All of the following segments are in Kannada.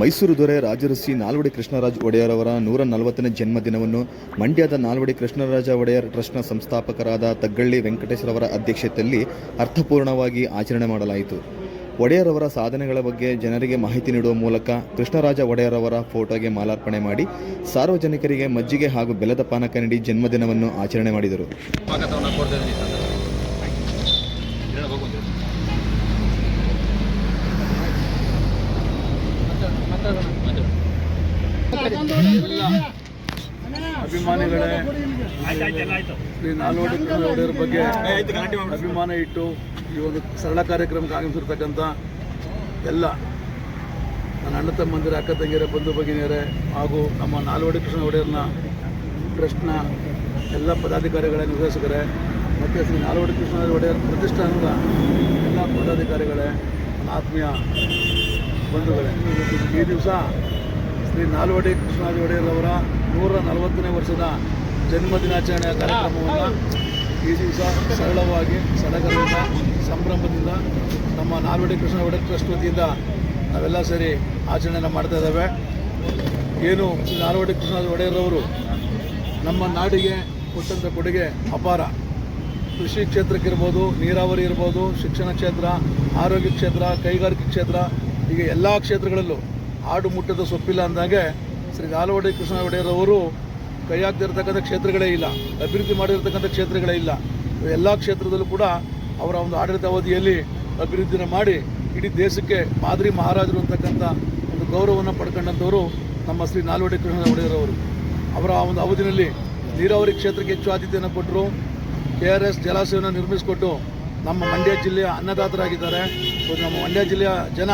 ಮೈಸೂರು ದೊರೆ ರಾಜಋಷಿ ನಾಲ್ವಡಿ ಕೃಷ್ಣರಾಜ ಒಡೆಯರ್ ಅವರ ನೂರ ನಲವತ್ತನೇ ಜನ್ಮದಿನವನ್ನು ಮಂಡ್ಯದ ನಾಲ್ವಡಿ ಕೃಷ್ಣರಾಜ ಒಡೆಯರ್ ಟ್ರಸ್ಟ್ನ ಸಂಸ್ಥಾಪಕರಾದ ತಗ್ಗಳ್ಳಿ ವೆಂಕಟೇಶ್ವರವರ ಅಧ್ಯಕ್ಷತೆಯಲ್ಲಿ ಅರ್ಥಪೂರ್ಣವಾಗಿ ಆಚರಣೆ ಮಾಡಲಾಯಿತು. ಒಡೆಯರ್ ಅವರ ಸಾಧನೆಗಳ ಬಗ್ಗೆ ಜನರಿಗೆ ಮಾಹಿತಿ ನೀಡುವ ಮೂಲಕ ಕೃಷ್ಣರಾಜ ಒಡೆಯರ್ ಅವರ ಫೋಟೋಗೆ ಮಾಲಾರ್ಪಣೆ ಮಾಡಿ ಸಾರ್ವಜನಿಕರಿಗೆ ಮಜ್ಜಿಗೆ ಹಾಗೂ ಬೆಲದ ಪಾನಕ ನೀಡಿ ಜನ್ಮದಿನವನ್ನು ಆಚರಣೆ ಮಾಡಿದರು. ಈ. ಅಭಿಮಾನಿಗಳೇ ಶ್ರೀ ನಾಲ್ವಡಿ ಕೃಷ್ಣಗೌಡರ ಬಗ್ಗೆ ಅಭಿಮಾನ ಇಟ್ಟು ಈ ಒಂದು ಸರಳ ಕಾರ್ಯಕ್ರಮಕ್ಕೆ ಆಗಮಿಸಿರ್ತಕ್ಕಂಥ ಎಲ್ಲ ನನ್ನ ಅಣ್ಣ ತಮ್ಮಂದಿರ, ಅಕ್ಕ ತಂಗಿಯರ, ಬಂಧು ಭಗಿನಿಯರೇ ಹಾಗೂ ನಮ್ಮ ನಾಲ್ವಡಿ ಕೃಷ್ಣ ಒಡೆಯರ್ನ ಟ್ರಸ್ಟ್ನ ಎಲ್ಲ ಪದಾಧಿಕಾರಿಗಳ, ನಿರ್ದೇಶಕರೇ, ಮತ್ತು ಶ್ರೀ ನಾಲ್ವಡಿ ಕೃಷ್ಣ ಒಡೆಯರ್ ಪ್ರತಿಷ್ಠಾನದ ಎಲ್ಲ ಪದಾಧಿಕಾರಿಗಳೇ ಆತ್ಮೀಯ ಬಂಧುಗಳೇ, ಈ ದಿವಸ ಶ್ರೀ ನಾಲ್ವಡಿ ಕೃಷ್ಣರಾಜ ಒಡೆಯರ್ ಅವರ ನೂರ ನಲವತ್ತನೇ ವರ್ಷದ ಜನ್ಮದಿನಾಚರಣೆಯ ಕಾರ್ಯಕ್ರಮವನ್ನು ಈ ದಿವಸ ಸರಳವಾಗಿ, ಸಡಗರದಿಂದ, ಸಂಭ್ರಮದಿಂದ ನಮ್ಮ ನಾಲ್ವಡಿ ಕೃಷ್ಣ ಒಡೆಯರ್ ಟ್ರಸ್ಟ್ ವತಿಯಿಂದ ನಾವೆಲ್ಲ ಸೇರಿ ಆಚರಣೆಯನ್ನು ಮಾಡ್ತಾ ಇದ್ದಾವೆ. ಏನು ಶ್ರೀ ನಾಲ್ವಡಿ ಕೃಷ್ಣರಾಜ ಒಡೆಯರವರು ನಮ್ಮ ನಾಡಿಗೆ ಕೊಟ್ಟಂಥ ಕೊಡುಗೆ ಅಪಾರ. ಕೃಷಿ ಕ್ಷೇತ್ರಕ್ಕಿರ್ಬೋದು ನೀರಾವರಿ ಇರ್ಬೋದು, ಶಿಕ್ಷಣ ಕ್ಷೇತ್ರ, ಆರೋಗ್ಯ ಕ್ಷೇತ್ರ, ಕೈಗಾರಿಕೆ ಕ್ಷೇತ್ರ ಹೀಗೆ ಎಲ್ಲ ಕ್ಷೇತ್ರಗಳಲ್ಲೂ ಆಡು ಮುಟ್ಟದ ಸೊಪ್ಪಿಲ್ಲ ಅಂದಾಗೆ ಶ್ರೀ ಗಾಲವಾಡಿ ಕೃಷ್ಣ ಒಡೆಯರವರು ಕೈಯಾಗದಿರ್ತಕ್ಕಂಥ ಕ್ಷೇತ್ರಗಳೇ ಇಲ್ಲ, ಅಭಿವೃದ್ಧಿ ಮಾಡಿರ್ತಕ್ಕಂಥ ಕ್ಷೇತ್ರಗಳೇ ಇಲ್ಲ. ಎಲ್ಲ ಕ್ಷೇತ್ರದಲ್ಲೂ ಕೂಡ ಅವರ ಒಂದು ಆಡಳಿತ ಅವಧಿಯಲ್ಲಿ ಅಭಿವೃದ್ಧಿನ ಮಾಡಿ ಇಡೀ ದೇಶಕ್ಕೆ ಮಾದರಿ ಮಹಾರಾಜರು ಅಂತಕ್ಕಂಥ ಒಂದು ಗೌರವವನ್ನು ಪಡ್ಕೊಂಡಂಥವರು ನಮ್ಮ ಶ್ರೀ ನಾಲ್ವಡಿ ಕೃಷ್ಣ ಒಡೆಯರವರು ಅವರ ಒಂದು ಅವಧಿನಲ್ಲಿ ನೀರಾವರಿ ಕ್ಷೇತ್ರಕ್ಕೆ ಹೆಚ್ಚು ಆದ್ಯತೆಯನ್ನು ಕೊಟ್ಟರು. ಕೆ ಆರ್ ಎಸ್ ಜಲಾಶಯವನ್ನು ನಿರ್ಮಿಸಿಕೊಟ್ಟು ನಮ್ಮ ಮಂಡ್ಯ ಜಿಲ್ಲೆಯ ಅನ್ನದಾತರಾಗಿದ್ದಾರೆ. ನಮ್ಮ ಮಂಡ್ಯ ಜಿಲ್ಲೆಯ ಜನ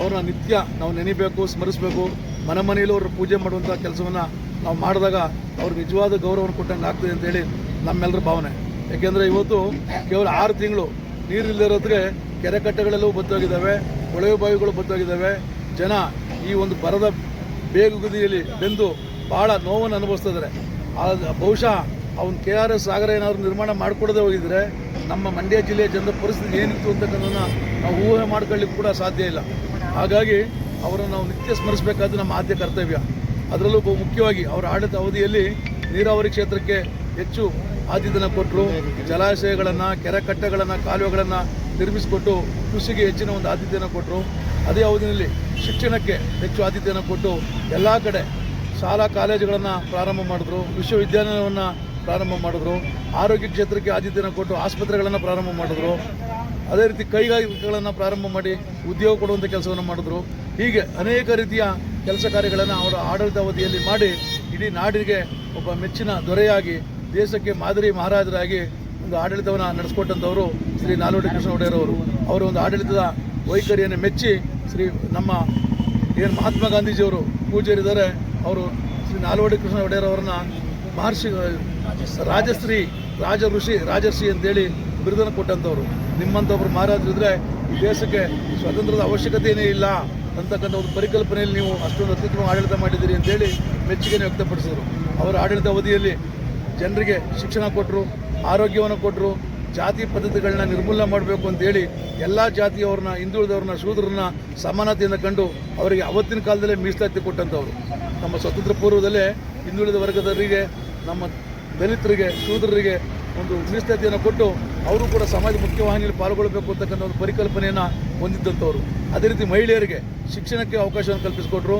ಅವ್ರನ್ನ ನಿತ್ಯ ನಾವು ನೆನಿಬೇಕು ಸ್ಮರಿಸಬೇಕು. ಮನೆ ಮನೆಯಲ್ಲೂ ಅವ್ರ ಪೂಜೆ ಮಾಡುವಂಥ ಕೆಲಸವನ್ನು ನಾವು ಮಾಡಿದಾಗ ಅವ್ರಿಗೆ ನಿಜವಾದ ಗೌರವವನ್ನು ಕೊಟ್ಟಂಗೆ ಆಗ್ತದೆ ಅಂತೇಳಿ ನಮ್ಮೆಲ್ಲರ ಭಾವನೆ. ಯಾಕೆಂದರೆ ಇವತ್ತು ಕೇವಲ ಆರು ತಿಂಗಳು ನೀರಿಲ್ಲದಿರೋದ್ರೆ ಕೆರೆ ಕಟ್ಟೆಗಳೆಲ್ಲವೂ ಬತ್ತೋಗಿದ್ದಾವೆ, ಕೊಳವೆ ಬಾವಿಗಳು ಬತ್ತೋಗಿದ್ದಾವೆ. ಜನ ಈ ಒಂದು ಬರದ ಬೇಗುದಿಯಲ್ಲಿ ಬೆಂದು ಭಾಳ ನೋವನ್ನು ಅನುಭವಿಸ್ತಾ ಇದ್ದಾರೆ ಬಹುಶಃ ಅವನು ಕೆ ಆರ್ ಎಸ್ ಸಾಗರ ಏನಾದರೂ ನಿರ್ಮಾಣ ಮಾಡಿಕೊಡದೆ ಹೋಗಿದ್ರೆ ನಮ್ಮ ಮಂಡ್ಯ ಜಿಲ್ಲೆಯ ಜನರ ಪರಿಸ್ಥಿತಿ ಏನಿತ್ತು ಅಂತಕ್ಕಂಥದ್ದನ್ನು ನಾವು ಊಹೆ ಮಾಡ್ಕೊಳ್ಳಿಕ್ಕೆ ಕೂಡ ಸಾಧ್ಯ ಇಲ್ಲ. ಹಾಗಾಗಿ ಅವರನ್ನು ನಾವು ನಿತ್ಯ ಸ್ಮರಿಸಬೇಕಾದ ನಮ್ಮ ಆದ್ಯ ಕರ್ತವ್ಯ. ಅದರಲ್ಲೂ ಬಹು ಮುಖ್ಯವಾಗಿ ಅವರ ಆಡಳಿತ ಅವಧಿಯಲ್ಲಿ ನೀರಾವರಿ ಕ್ಷೇತ್ರಕ್ಕೆ ಹೆಚ್ಚು ಆದ್ಯತೆಯನ್ನು ಕೊಟ್ಟರು. ಜಲಾಶಯಗಳನ್ನು, ಕೆರೆ ಕಟ್ಟೆಗಳನ್ನು, ಕಾಲುವೆಗಳನ್ನು ನಿರ್ಮಿಸಿಕೊಟ್ಟು ಕೃಷಿಗೆ ಹೆಚ್ಚಿನ ಒಂದು ಆದ್ಯತೆಯನ್ನು ಕೊಟ್ಟರು. ಅದೇ ಅವಧಿಯಲ್ಲಿ ಶಿಕ್ಷಣಕ್ಕೆ ಹೆಚ್ಚು ಆದ್ಯತೆಯನ್ನು ಕೊಟ್ಟು ಎಲ್ಲ ಕಡೆ ಶಾಲಾ ಕಾಲೇಜುಗಳನ್ನು ಪ್ರಾರಂಭ ಮಾಡಿದ್ರು ವಿಶ್ವವಿದ್ಯಾಲಯವನ್ನು ಪ್ರಾರಂಭ ಮಾಡಿದ್ರು, ಆರೋಗ್ಯ ಕ್ಷೇತ್ರಕ್ಕೆ ಆದ್ಯತೆಯನ್ನು ಕೊಟ್ಟು ಆಸ್ಪತ್ರೆಗಳನ್ನು ಪ್ರಾರಂಭ ಮಾಡಿದ್ರು. ಅದೇ ರೀತಿ ಕೈಗಾರಿಕೆಗಳನ್ನು ಪ್ರಾರಂಭ ಮಾಡಿ ಉದ್ಯೋಗ ಕೊಡುವಂಥ ಕೆಲಸವನ್ನು ಮಾಡಿದ್ರು. ಹೀಗೆ ಅನೇಕ ರೀತಿಯ ಕೆಲಸ ಕಾರ್ಯಗಳನ್ನು ಅವರ ಆಡಳಿತಾವಧಿಯಲ್ಲಿ ಮಾಡಿ ಇಡೀ ನಾಡಿಗೆ ಒಬ್ಬ ಮೆಚ್ಚಿನ ದೊರೆಯಾಗಿ, ದೇಶಕ್ಕೆ ಮಾದರಿ ಮಹಾರಾಜರಾಗಿ ಒಂದು ಆಡಳಿತವನ್ನು ನಡೆಸ್ಕೊಟ್ಟಂಥವರು ಶ್ರೀ ನಾಲ್ವಡಿ ಕೃಷ್ಣ ಒಡೆಯರವರು ಅವರ ಒಂದು ಆಡಳಿತದ ವೈಖರಿಯನ್ನು ಮೆಚ್ಚಿ ಶ್ರೀ ನಮ್ಮ ಏನು ಮಹಾತ್ಮ ಗಾಂಧೀಜಿಯವರು ಪೂಜ್ಯರಿದ್ದಾರೆ ಅವರು ಶ್ರೀ ನಾಲ್ವಡಿ ಕೃಷ್ಣ ಒಡೆಯರವರನ್ನ ಮಹರ್ಷಿ, ರಾಜಶ್ರೀ ರಾಜ ಋಷಿ ರಾಜರ್ಷಿ ಅಂತೇಳಿ ಬಿರುದನ್ನು ಕೊಟ್ಟಂಥವ್ರು. ನಿಮ್ಮಂಥವ್ರು ಮಹಾರಾಜರಿದ್ರೆ ಈ ದೇಶಕ್ಕೆ ಸ್ವಾತಂತ್ರ್ಯದ ಅವಶ್ಯಕತೆಯೇ ಇಲ್ಲ ಅಂತಕ್ಕಂಥ ಒಂದು ಪರಿಕಲ್ಪನೆಯಲ್ಲಿ ನೀವು ಅಷ್ಟೊಂದು ಅತ್ಯುತ್ತಮ ಆಡಳಿತ ಮಾಡಿದ್ದೀರಿ ಅಂತೇಳಿ ಮೆಚ್ಚುಗೆಯನ್ನು ವ್ಯಕ್ತಪಡಿಸಿದರು. ಅವರ ಆಡಳಿತ ಅವಧಿಯಲ್ಲಿ ಜನರಿಗೆ ಶಿಕ್ಷಣ ಕೊಟ್ಟರು ಆರೋಗ್ಯವನ್ನು ಕೊಟ್ಟರು ಜಾತಿ ಪದ್ಧತಿಗಳನ್ನ ನಿರ್ಮೂಲನೆ ಮಾಡಬೇಕು ಅಂತೇಳಿ ಎಲ್ಲ ಜಾತಿಯವ್ರನ್ನ, ಹಿಂದುಳಿದವ್ರನ್ನ ಶೂದ್ರನ್ನ ಸಮಾನತೆಯಿಂದ ಕಂಡು ಅವರಿಗೆ ಅವತ್ತಿನ ಕಾಲದಲ್ಲೇ ಮೀಸಲಾತಿ ಕೊಟ್ಟಂಥವ್ರು. ನಮ್ಮ ಸ್ವತಂತ್ರ ಪೂರ್ವದಲ್ಲೇ ಹಿಂದುಳಿದ ವರ್ಗದವರಿಗೆ, ನಮ್ಮ ದಲಿತರಿಗೆ, ಶೂದ್ರರಿಗೆ ಒಂದು ಮೀಸಲಾತಿಯನ್ನು ಕೊಟ್ಟು ಅವರು ಕೂಡ ಸಮಾಜ ಮುಖ್ಯವಾಹಿನಿಯಲ್ಲಿ ಪಾಲ್ಗೊಳ್ಳಬೇಕು ಅಂತಕ್ಕಂಥ ಒಂದು ಪರಿಕಲ್ಪನೆಯನ್ನು ಹೊಂದಿದ್ದಂಥವ್ರು. ಅದೇ ರೀತಿ ಮಹಿಳೆಯರಿಗೆ ಶಿಕ್ಷಣಕ್ಕೆ ಅವಕಾಶವನ್ನು ಕಲ್ಪಿಸಿಕೊಟ್ರು.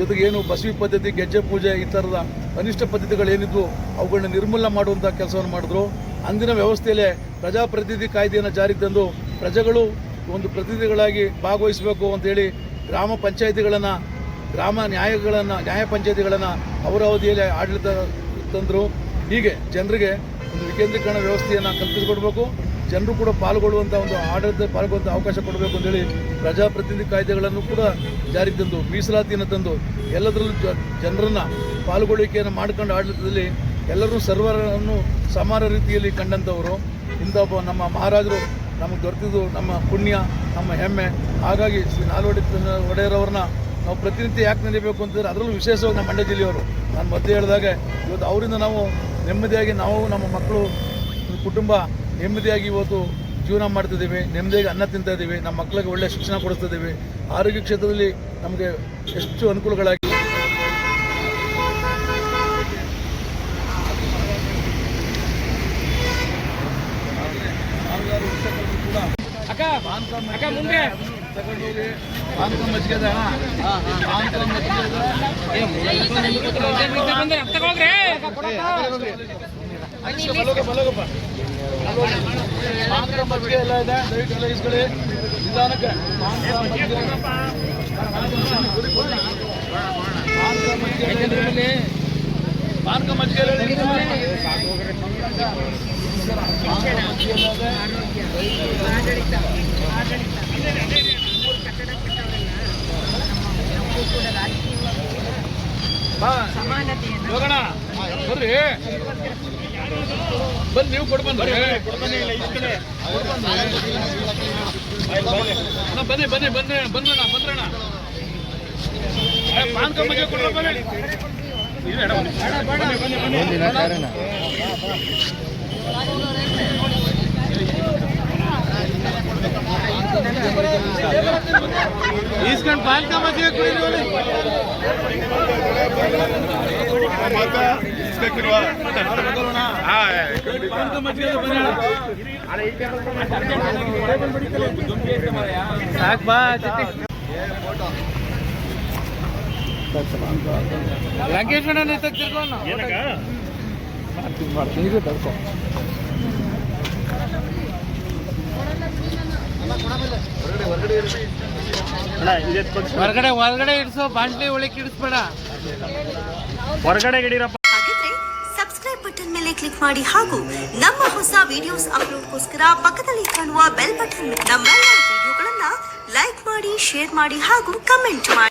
ಜೊತೆಗೆ ಏನು ಬಸವಿ ಪದ್ಧತಿ, ಗೆಜ್ಜೆ ಪೂಜೆ ಈ ಥರದ ಅನಿಷ್ಟ ಪದ್ಧತಿಗಳೇನಿದ್ವು ಅವುಗಳನ್ನ ನಿರ್ಮೂಲನೆ ಮಾಡುವಂಥ ಕೆಲಸವನ್ನು ಮಾಡಿದ್ರು. ಅಂದಿನ ವ್ಯವಸ್ಥೆಯಲ್ಲೇ ಪ್ರಜಾಪ್ರತಿನಿಧಿ ಕಾಯ್ದೆಯನ್ನು ಜಾರಿಗೆ ತಂದು ಪ್ರಜೆಗಳು ಒಂದು ಪ್ರತಿನಿಧಿಗಳಾಗಿ ಭಾಗವಹಿಸಬೇಕು ಅಂತೇಳಿ ಗ್ರಾಮ ಪಂಚಾಯಿತಿಗಳನ್ನು, ಗ್ರಾಮ ನ್ಯಾಯಗಳನ್ನು, ನ್ಯಾಯ ಪಂಚಾಯಿತಿಗಳನ್ನು ಅವರ ಅವಧಿಯಲ್ಲಿ ಆಡಳಿತ ತಂದರು. ಹೀಗೆ ಜನರಿಗೆ ಒಂದು ವಿಕೇಂದ್ರೀಕರಣ ವ್ಯವಸ್ಥೆಯನ್ನು ಕಲ್ಪಿಸಿಕೊಡ್ಬೇಕು. ಜನರು ಕೂಡ ಪಾಲ್ಗೊಳ್ಳುವಂಥ ಒಂದು ಆಡಳಿತ ಪಾಲ್ಗೊಳ್ಳುವಂಥ ಅವಕಾಶ ಕೊಡಬೇಕು ಅಂತೇಳಿ ಪ್ರಜಾಪ್ರತಿನಿಧಿ ಕಾಯ್ದೆಗಳನ್ನು ಕೂಡ ಜಾರಿಗೆ ತಂದು, ಮೀಸಲಾತಿಯನ್ನು ತಂದು, ಎಲ್ಲದರಲ್ಲೂ ಜನರನ್ನು ಪಾಲ್ಗೊಳ್ಳುವಿಕೆಯನ್ನು ಮಾಡ್ಕೊಂಡು ಆಡಳಿತದಲ್ಲಿ ಎಲ್ಲರೂ ಸರ್ವರನ್ನು ಸಮಾನ ರೀತಿಯಲ್ಲಿ ಕಂಡಂಥವರು. ಇಂಥ ಒಬ್ಬ ನಮ್ಮ ಮಹಾರಾಜರು ನಮಗೆ ದೊರೆತಿದ್ದು ನಮ್ಮ ಪುಣ್ಯ, ನಮ್ಮ ಹೆಮ್ಮೆ. ಹಾಗಾಗಿ ಶ್ರೀ ನಾಲ್ವಡಿ ಒಡೆಯರವ್ರನ್ನ ನಾವು ಪ್ರತಿನಿತ್ಯ ಯಾಕೆ ನಡೀಬೇಕು ಅಂತಂದರೆ ಅದರಲ್ಲೂ ವಿಶೇಷವಾಗಿ ನಮ್ಮ ಮಂಡ್ಯ ಜಿಲ್ಲೆಯವರು. ನಾನು ಮೊದಲೇ ಹೇಳಿದಾಗ, ಇವತ್ತು ಅವರಿಂದ ನಾವು ನೆಮ್ಮದಿಯಾಗಿ ನಾವು ನಮ್ಮ ಮಕ್ಕಳು ಕುಟುಂಬ ನೆಮ್ಮದಿಯಾಗಿ ಇವತ್ತು ಜೀವನ ಮಾಡ್ತಿದ್ದೀವಿ. ನೆಮ್ಮದಿಯಾಗಿ ಅನ್ನ ತಿಂತಾ ಇದ್ದೀವಿ. ನಮ್ಮ ಮಕ್ಕಳಿಗೆ ಒಳ್ಳೆಯ ಶಿಕ್ಷಣ ಕೊಡಿಸ್ತಿದ್ದೀವಿ ಆರೋಗ್ಯ ಕ್ಷೇತ್ರದಲ್ಲಿ ನಮಗೆ ಎಷ್ಟು ಅನುಕೂಲಗಳಾಗಿ ಅಕ್ಕ ಮುಂದೆ. ಮಜ್ಜಿಗೆ ಬಲೋಗ, ಬಲೋಗಪ್ಪ. ಪಾನ್ಕ ಮಜ್ಜಿಗೆ ಎಲ್ಲ ಇದೆ ದಯವಿಟ್ಟು ಎಲ್ಲ ಇಸ್ಕೊಳ್ಳಿ ನಿಧಾನಕ್ಕೆ ಪಾನ್ಕ ಮಜ್ಜಿಗೆ ಪಾನ್ಕ ಮಜ್ಜಿಗೆ ಬರ್ರಿ ಬನ್ನಿ ನೀವು ಕೊಡ್ ಬಂದ್ರಿ ಬನ್ನಿ ಬನ್ನಿ ಬನ್ನಿ ಬಂದ್ರಣ ಬಂದ್ರಣ ಪಾನ್ಕ ಮಜ್ಜಿಗೆ ಕೊಡ್ರ ಬನ್ನಿ ಈಸ್ಕೊಂಡು ಪಾಲ್ಕ ಮಜ್ಜಿಗೆ ಕುಡಿದ್ರಿ. ಸಾಕು ಬಾ ಲಂಕೇಶ್ ಅಣ್ಣ ತೆಗ್ದಿರ್ಕೊಂಡು ಹೊರಗಡೆ ಹೊರಗಡೆ ಇಡ್ಸೋ ಬಾಂಡ್ಲಿ ಒಳಗೆ ಇಡಿಸ್ಬೇಡ ಹೊರಗಡೆ ಇಡೀರಪ್ಪ ಹಾಗಿದ್ರೆ ಸಬ್ಸ್ಕ್ರೈಬ್ ಬಟನ್ ಮೇಲೆ ಕ್ಲಿಕ್ ಮಾಡಿ ಹಾಗೂ ನಮ್ಮ ಹೊಸ ವಿಡಿಯೋಸ್ ಅಪ್ಲೋಡ್ಗೋಸ್ಕರ ಪಕ್ಕದಲ್ಲಿ ಕಾಣುವ ಬೆಲ್ ಬಟನ್ ನಮ್ಮ ವಿಡಿಯೋಗಳನ್ನ ಲೈಕ್ ಮಾಡಿ ಶೇರ್ ಮಾಡಿ ಹಾಗೂ ಕಮೆಂಟ್ ಮಾಡಿ.